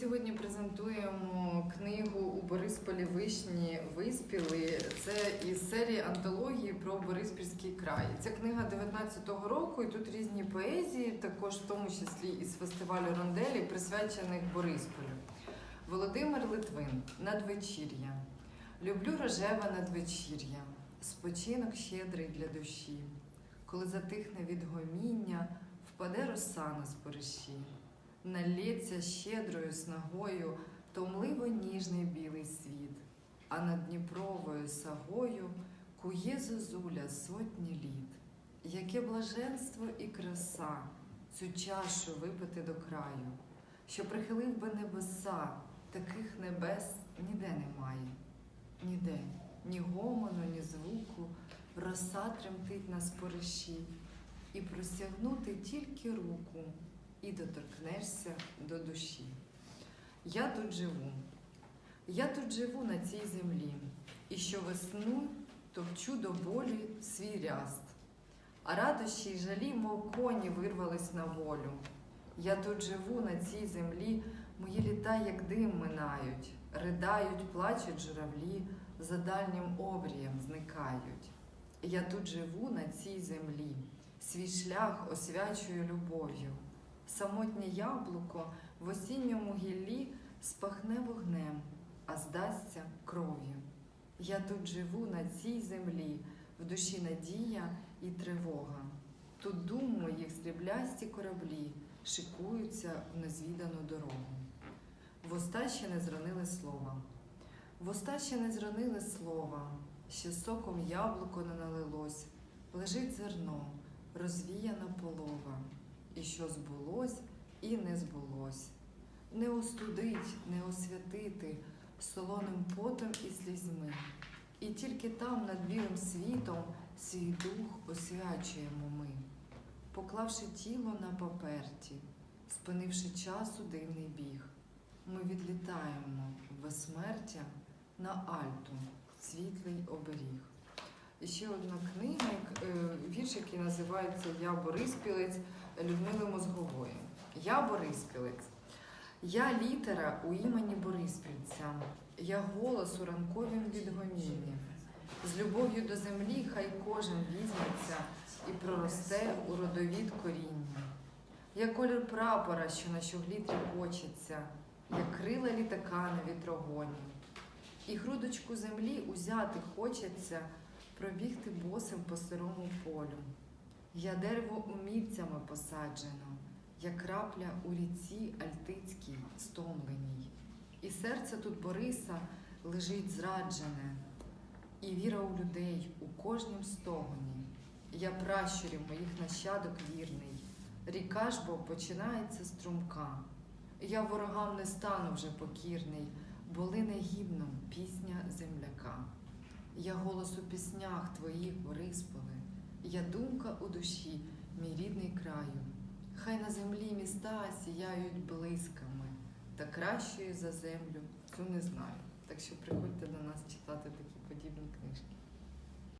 сьогодні презентуємо книгу у Борисполі Вишні Виспіли. Це із серії антології про Бориспільський край. Ця книга 19-го року, і тут різні поезії, також в тому числі із фестивалю Ронделі, присвячених Борисполю. Володимир Литвин Надвечір'я. Люблю рожеве надвечір'я, спочинок щедрий для душі. Коли затихне від гоміння, впаде роса на спориші. Налється щедрою снагою томливо ніжний білий світ, а над Дніпровою сагою кує зозуля сотні літ. Яке блаженство і краса цю чашу випити до краю, що прихилив би небеса, таких небес ніде немає, ніде, ні гомону, ні звуку, роса тремтить на спориші, і простягнути тільки руку і доторкнешся до душі. Я тут живу, я тут живу на цій землі, і щовесну товчу до болі свій ряст, а радощі й жалі, мов коні, вирвались на волю. Я тут живу на цій землі, мої літа, як дим минають, ридають, плачуть журавлі, за дальнім обрієм зникають. Я тут живу на цій землі, свій шлях освячую любов'ю. Самотнє яблуко в осінньому гіллі спахне вогнем, а здасться кров'ю. Я тут живу на цій землі, в душі надія і тривога. Тут дум моїх сріблясті кораблі шикуються в незвідану дорогу. Воста ще не зранили слова. Воста ще не зранили слова, ще соком яблуко не налилось, лежить зерно, розвіяна полова і що збулось, і не збулось. Не остудить, не освятити солоним потом і слізьми. І тільки там над білим світом свій дух освячуємо ми, поклавши тіло на паперті, спинивши часу дивний біг, ми відлітаємо в безсмертя на Альту, світлий оберіг. Ще одна книга, е, вірш, який називається Я Бориспілець Людмили Мозгової. Я Бориспілець. Я літера у імені Бориспільця. Я голос у ранковім відгомінні. З любов'ю до землі хай кожен візьметься і проросте у родовід коріння. Я колір прапора, що на щоглі тріпочеться, як крила літака на вітрогоні. І грудочку землі узяти хочеться, пробігти босим по сирому полю. Я дерево умільцями посаджено, як крапля у ріці Альтицькій стомленій. І серце тут Бориса лежить зраджене, і віра у людей у кожнім стогоні. Я пращурів моїх нащадок вірний, ріка ж бо починається струмка. Я ворогам не стану вже покірний, бо лине гімном пісня земляка. Я голос у піснях твоїх, Борисполе, я думка у душі, мій рідний краю. Хай на землі міста сіяють блисками, та кращої за землю цю не знаю. Так що приходьте до нас читати такі подібні книжки.